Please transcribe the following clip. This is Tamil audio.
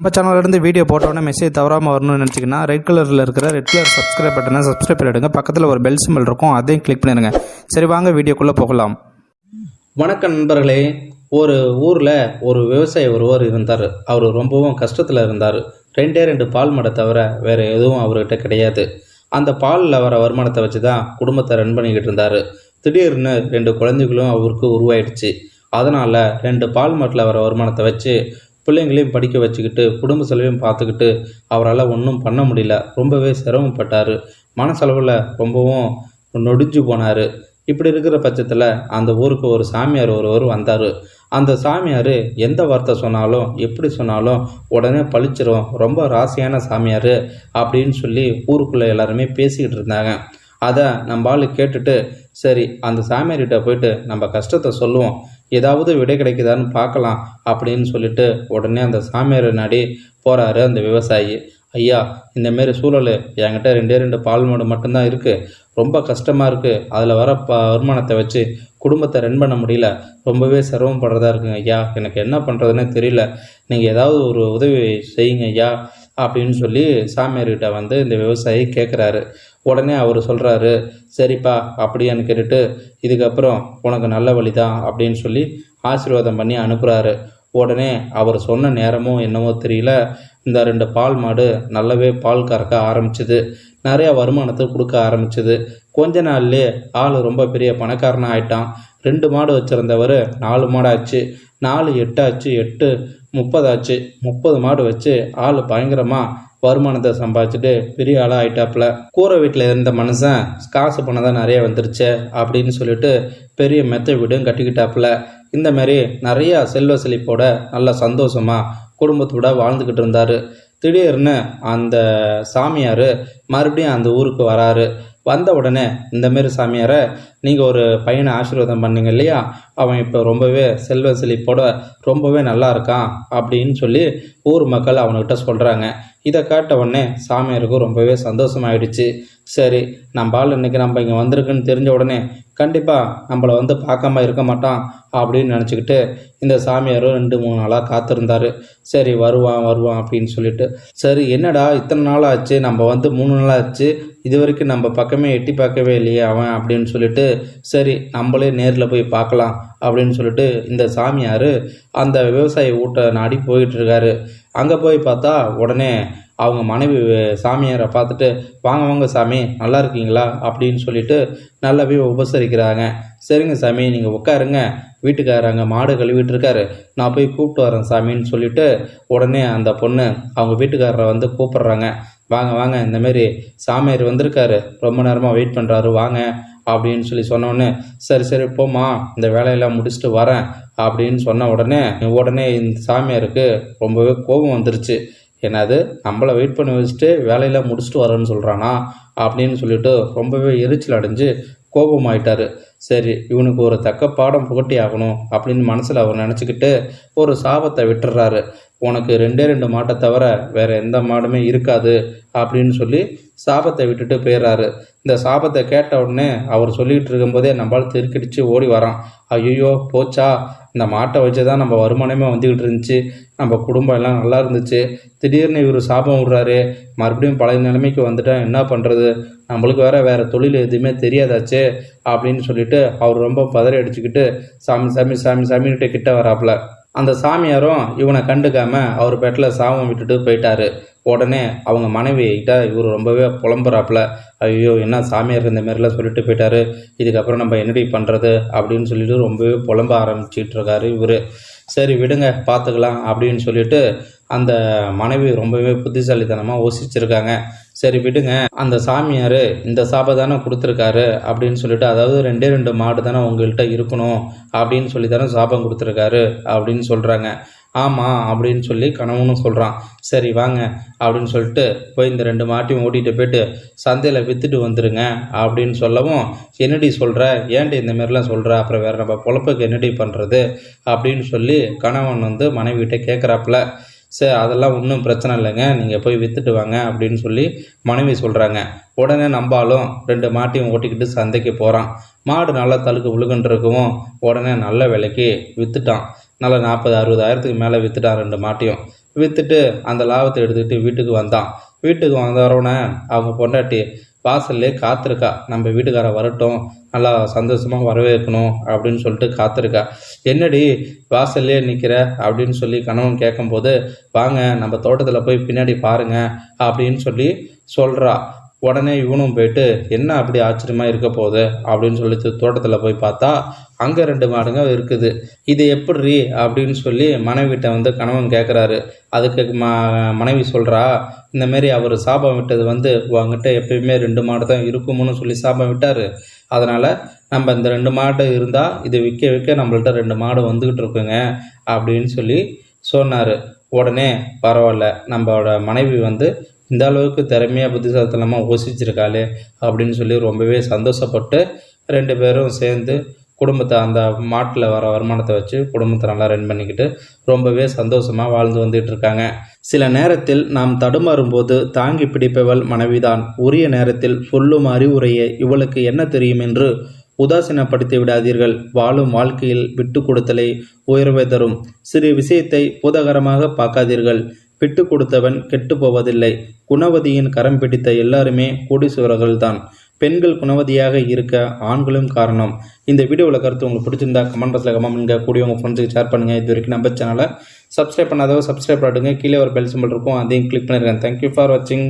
நம்ம சேனல்லேருந்து வீடியோ போட்டோன்னே மெசேஜ் தவறாமல் வரணும்னு நினச்சிங்கன்னா ரெட் கலரில் இருக்கிற ரெட் கலர் சப்ஸ்கிரைப் பட்டனை சப்ஸ்கிரைப் பண்ணிவிடுங்க பக்கத்தில் ஒரு பெல் சிம்பிள் இருக்கும் அதையும் கிளிக் பண்ணிடுங்க. சரி வாங்க வீடியோக்குள்ளே போகலாம். வணக்கம் நண்பர்களே. ஒரு ஊரில் ஒரு விவசாயி ஒருவர் இருந்தார். அவர் ரொம்பவும் கஷ்டத்தில் இருந்தார். ரெண்டே ரெண்டு பால் மடை தவிர வேறு எதுவும் அவர்கிட்ட கிடையாது. அந்த பாலில் வர வருமானத்தை வச்சு தான் குடும்பத்தை ரன் பண்ணிக்கிட்டு இருந்தார். திடீர்னு ரெண்டு குழந்தைகளும் அவருக்கு உருவாயிடுச்சு. அதனால் ரெண்டு பால் மாட்டில் வர வருமானத்தை வச்சு பிள்ளைங்களையும் படிக்க வச்சுக்கிட்டு குடும்ப செலவையும் பார்த்துக்கிட்டு அவரால் ஒன்றும் பண்ண முடியல. ரொம்பவே சிரமப்பட்டார் மனசளவில் ரொம்பவும் நொடிஞ்சு போனார். இப்படி இருக்கிற பட்சத்தில் அந்த ஊருக்கு ஒரு சாமியார் ஒருவர் வந்தார். அந்த சாமியார் எந்த வார்த்தை சொன்னாலும் எப்படி சொன்னாலும் உடனே பழிச்சிரும். ரொம்ப ராசியான சாமியார் அப்படின்னு சொல்லி ஊருக்குள்ளே எல்லாருமே பேசிக்கிட்டு இருந்தாங்க. அதை நம்ம ஆள் கேட்டுட்டு சரி அந்த சாமியார்கிட்ட போயிட்டு நம்ம கஷ்டத்தை சொல்லுவோம். ஏதாவது விடை கிடைக்குதான்னு பார்க்கலாம் அப்படின்னு சொல்லிட்டு உடனே அந்த சாமியார் நாடி போகிறாரு அந்த விவசாயி. ஐயா இந்த மாரி சூழல் என்கிட்ட ரெண்டே ரெண்டு பால் மாடு மட்டும்தான் இருக்குது ரொம்ப கஷ்டமாக இருக்குது அதில் வர ப வருமானத்தை வச்சு குடும்பத்தை ரன் பண்ண முடியல. ரொம்பவே சிரமப்படுறதா இருக்குங்க ஐயா. எனக்கு என்ன பண்ணுறதுனே தெரியல. நீங்கள் ஏதாவது ஒரு உதவி செய்யுங்க ஐயா. அப்படின்னு சொல்லி சாமியார்கிட்ட வந்து இந்த விவசாயி கேட்குறாரு உடனே அவர் சொல்கிறாரு சரிப்பா அப்படியான்னு கேட்டுட்டு இதுக்கப்புறம் உனக்கு நல்ல வழி தான் அப்படின்னு சொல்லி ஆசீர்வாதம் பண்ணி அனுப்புகிறாரு உடனே அவர் சொன்ன நேரமும் என்னவோ தெரியல. இந்த ரெண்டு பால் மாடு நல்லாவே பால் கறக்க ஆரம்பிச்சுது. நிறைய வருமானத்தை கொடுக்க ஆரம்பிச்சுது. கொஞ்ச நாள்லேயே ஆள் ரொம்ப பெரிய பணக்காரனாக ஆயிட்டான். ரெண்டு மாடு வச்சுருந்தவர் நாலு மாடு ஆச்சு. நாலு எட்டாச்சு எட்டு முப்பதாச்சு முப்பது மாடு வச்சு ஆள் பயங்கரமாக வருமானத்தை சம்பாதிச்சுட்டு பெரிய ஆளாக ஆயிட்டாப்புல. கூரை வீட்டில் இருந்த மனுஷன் காசு பணம் தான் நிறைய வந்துருச்சு அப்படின்னு சொல்லிட்டு பெரிய மெத்த வீடும் கட்டிக்கிட்டாப்புல. இந்த மாதிரி நிறையா செல்வ செழிப்போட நல்ல சந்தோஷமாக குடும்பத்தோட வாழ்ந்துக்கிட்டு இருந்தார். திடீர்னு அந்த சாமியார் மறுபடியும் அந்த ஊருக்கு வராரு. வந்த உடனே இந்தமாரி சாமியாரை நீங்கள் ஒரு பையனை ஆசீர்வாதம் பண்ணீங்க இல்லையா? அவன் இப்போ ரொம்பவே செல்வ செழிப்போட ரொம்பவே நல்லா இருக்கான் அப்படின்னு சொல்லி ஊர் மக்கள் அவனுக்கிட்ட சொல்கிறாங்க இதை காட்ட உடனே சாமியாருக்கும் ரொம்பவே சந்தோஷமாயிடுச்சு. சரி நம்ம ஆள் இன்னைக்கு நம்ம இங்கே வந்திருக்குன்னு தெரிஞ்ச உடனே கண்டிப்பாக நம்மளை வந்து பார்க்காம இருக்க மாட்டான் அப்படின்னு நினச்சிக்கிட்டு இந்த சாமியாரும் ரெண்டு மூணு நாளாக காத்திருந்தாரு. சரி வருவான் வருவான் அப்படின்னு சொல்லிட்டு. சரி என்னடா இத்தனை நாள் ஆச்சு? நம்ம வந்து மூணு நாள் ஆச்சு. இது வரைக்கும் நம்ம பக்கமே எட்டி பார்க்கவே இல்லையே அவன் அப்படின்னு சொல்லிட்டு சரி நம்மளே நேரில் போய் பார்க்கலாம். அப்படின்னு சொல்லிட்டு இந்த சாமியார் அந்த விவசாய ஊட்ட நாடி போய்கிட்டு இருக்காரு. அங்கே போய் பார்த்தா உடனே அவங்க மனைவி சாமியாரை பார்த்துட்டு வாங்க வாங்க சாமி நல்லா இருக்கீங்களா? அப்படின்னு சொல்லிட்டு நல்லாவே உபசரிக்கிறாங்க. சரிங்க சாமி நீங்கள் உட்காருங்க. வீட்டுக்காரங்க மாடு கழுவிட்டு இருக்காரு. நான் போய் கூப்பிட்டு வரேன் சாமின்னு சொல்லிட்டு உடனே அந்த பொண்ணு அவங்க வீட்டுக்காரரை வந்து கூப்பிட்றாங்க. வாங்க வாங்க இந்தமாரி சாமியார் வந்திருக்காரு. ரொம்ப நேரமாக வெயிட் பண்ணுறாரு வாங்க. அப்படின்னு சொல்லி சொன்னோடனே சரி சரி போம்மா இந்த வேலையெல்லாம் முடிச்சுட்டு வரேன் அப்படின்னு சொன்ன உடனே உடனே இந்த சாமியாருக்கு ரொம்பவே கோபம் வந்துருச்சு. என்னது நம்மளை வெயிட் பண்ணி வச்சுட்டு வேலையெல்லாம் முடிச்சுட்டு வரேன்னு சொல்கிறானா அப்படின்னு சொல்லிட்டு ரொம்பவே எரிச்சல் அடைஞ்சு கோபமாயிட்டாரு. சரி இவனுக்கு ஒரு தக்க பாடம் புகட்டி ஆகணும் அப்படின்னு மனசில் அவர் நினச்சிக்கிட்டு ஒரு சாபத்தை விட்டுறாரு. உனக்கு ரெண்டே ரெண்டு மாட்டை தவிர வேறு எந்த மாடுமே இருக்காது அப்படின்னு சொல்லி சாபத்தை விட்டுட்டு போயிடுறாரு. இந்த சாபத்தை கேட்ட உடனே அவர் சொல்லிட்டு இருக்கும்போதே நம்மளால் திருக்கடிச்சு ஓடி வரான். ஐயோ போச்சா? இந்த மாட்டை வச்சு தான் நம்ம வருமானமே வந்துக்கிட்டு இருந்துச்சு. நம்ம குடும்பம் எல்லாம் நல்லா இருந்துச்சு. திடீர்னு இவர் சாபம் விடுறாரு. மறுபடியும் பழைய நிலைமைக்கு வந்துட்டா என்ன பண்ணுறது நம்மளுக்கு வேற வேற தொழில் எதுவுமே தெரியாதாச்சு? அப்படின்னு சொல்லிட்டு அவர் ரொம்ப பதறி அடிச்சுக்கிட்டு சாமி சாமி சாமி சாமிகிட்ட கிட்ட வராப்புல. அந்த சாமியாரும் இவனை கண்டுக்காம அவர் பெட்டில் சாபம் விட்டுட்டு போயிட்டாரு. உடனே அவங்க மனைவி கிட்ட இவர் ரொம்பவே புலம்புறாப்புல. ஐயோ என்ன சாமியார் இந்த மாதிரிலாம் சொல்லிட்டு போயிட்டாரு. இதுக்கப்புறம் நம்ம என்னடி பண்ணுறது அப்படின்னு சொல்லிட்டு ரொம்பவே புலம்ப ஆரம்பிச்சிட்டு இருக்காரு இவர். சரி விடுங்க பார்த்துக்கலாம் அப்படின்னு சொல்லிட்டு அந்த மனைவி ரொம்பவே புத்திசாலித்தனமாக யோசிச்சிருக்காங்க. சரி விடுங்க. அந்த சாமியார் இந்த சாபை தானே கொடுத்துருக்காரு அப்படின்னு சொல்லிட்டு அதாவது ரெண்டே ரெண்டு மாடு தானே உங்கள்கிட்ட இருக்கணும் அப்படின்னு சொல்லி தானே சாபம் கொடுத்துருக்காரு அப்படின்னு சொல்கிறாங்க ஆமாம் அப்படின்னு சொல்லி கணவனும் சொல்கிறான் சரி வாங்க அப்படின்னு சொல்லிட்டு போய் இந்த ரெண்டு மாட்டையும் ஓட்டிகிட்டு போயிட்டு சந்தையில் விற்றுட்டு வந்துடுங்க அப்படின்னு சொல்லவும் என்னடி சொல்கிற ஏன்டி இந்த மாதிரிலாம் சொல்கிற அப்புறம் வேறு நம்ம பொழப்புக்கு என்னடி பண்ணுறது அப்படின்னு சொல்லி கணவன் வந்து மனைவிகிட்ட கேட்குறாப்புல சரி அதெல்லாம் ஒன்றும் பிரச்சனை இல்லைங்க. நீங்கள் போய் விற்றுட்டு வாங்க அப்படின்னு சொல்லி மனைவி சொல்கிறாங்க உடனே நம்பாலும் ரெண்டு மாட்டையும் ஓட்டிக்கிட்டு சந்தைக்கு போகிறான் மாடு நல்லா தழுக்கு விழுகுன்னு இருக்கவும் உடனே நல்ல விலைக்கு விற்றுட்டான் நல்லா நாற்பது அறுபதாயிரத்துக்கு மேலே விற்றுட்டான் ரெண்டு மாட்டையும். விற்றுட்டு அந்த லாபத்தை எடுத்துக்கிட்டு வீட்டுக்கு வந்தான். வீட்டுக்கு வந்தவரோடனே அவங்க பொண்டாட்டி வாசல்லே காத்திருக்கா. நம்ம வீட்டுக்கார வரட்டும். நல்லா சந்தோஷமாக வரவேற்கணும் அப்படின்னு சொல்லிட்டு காத்திருக்கா. என்னடி வாசல்லே நிற்கிற அப்படின்னு சொல்லி கணவன் கேட்கும்போது வாங்க நம்ம தோட்டத்தில் போய் பின்னாடி பாருங்க அப்படின்னு சொல்லி சொல்கிறா உடனே இவனும் போயிட்டு என்ன அப்படி ஆச்சரியமாக இருக்க போகுது? அப்படின்னு சொல்லிட்டு தோட்டத்தில் போய் பார்த்தா அங்கே ரெண்டு மாடுங்க இருக்குது. இது எப்படி அப்படின்னு சொல்லி மனைவிட்ட வந்து கணவன் கேட்குறாரு அதுக்கு ம மனைவி சொல்கிறா இந்தமாரி அவர் சாபம் விட்டது வந்து உங்ககிட்ட எப்பயுமே ரெண்டு மாடு தான் இருக்கும்னு சொல்லி சாபம் விட்டார். அதனால் நம்ம இந்த ரெண்டு மாடு இருந்தால் இது விற்க விற்க நம்மள்ட்ட ரெண்டு மாடு வந்துக்கிட்டு இருக்குங்க அப்படின்னு சொல்லி சொன்னார். உடனே பரவாயில்ல. நம்மளோட மனைவி வந்து இந்த அளவுக்கு திறமையாக புத்திசாலித்தனமாக யோசிச்சிருக்காளே அப்படின்னு சொல்லி ரொம்பவே சந்தோஷப்பட்டு ரெண்டு பேரும் சேர்ந்து குடும்பத்தை அந்த மாட்டில் வர வருமானத்தை வச்சு குடும்பத்தை நல்லா ரன் பண்ணிக்கிட்டு ரொம்பவே சந்தோஷமாக வாழ்ந்து வந்துட்டு இருக்காங்க. சில நேரத்தில் நாம் தடுமாறும் போது தாங்கி பிடிப்பவள் மனைவிதான். உரிய நேரத்தில் சொல்லும் அறிவுரையை இவளுக்கு என்ன தெரியும் என்று உதாசீனப்படுத்தி விடாதீர்கள். வாழும் வாழ்க்கையில் விட்டு கொடுத்தலை உயர்வை தரும். சிறு விஷயத்தை பூதகரமாக பார்க்காதீர்கள். விட்டு கொடுத்தவன் கெட்டு போவதில்லை குணவதியின் கரம் பிடித்த எல்லாருமே கோடீஸ்வரர்கள் தான் பெண்கள் குணவதியாக இருக்க ஆண்களும் காரணம். இந்த வீடியோவில் கருத்து உங்களுக்கு பிடிச்சிருந்தா கமெண்ட் பாக்ஸில் கமெண்ட் பண்ணுங்க. கூடிய உங்கள் ஃப்ரெண்ட்ஸுக்கு ஷேர் பண்ணுங்கள் இது வரைக்கும் நம்ம சேனலை சப்ஸ்கிரைப் பண்ணாதவங்க சப்ஸ்கிரைப் பண்ணிடுங்க. கீழே ஒரு பெல் சிம்பிள் இருக்கும். அதையும் கிளிக் பண்ணிருக்கேன் தேங்க்யூ ஃபார் வாட்சிங்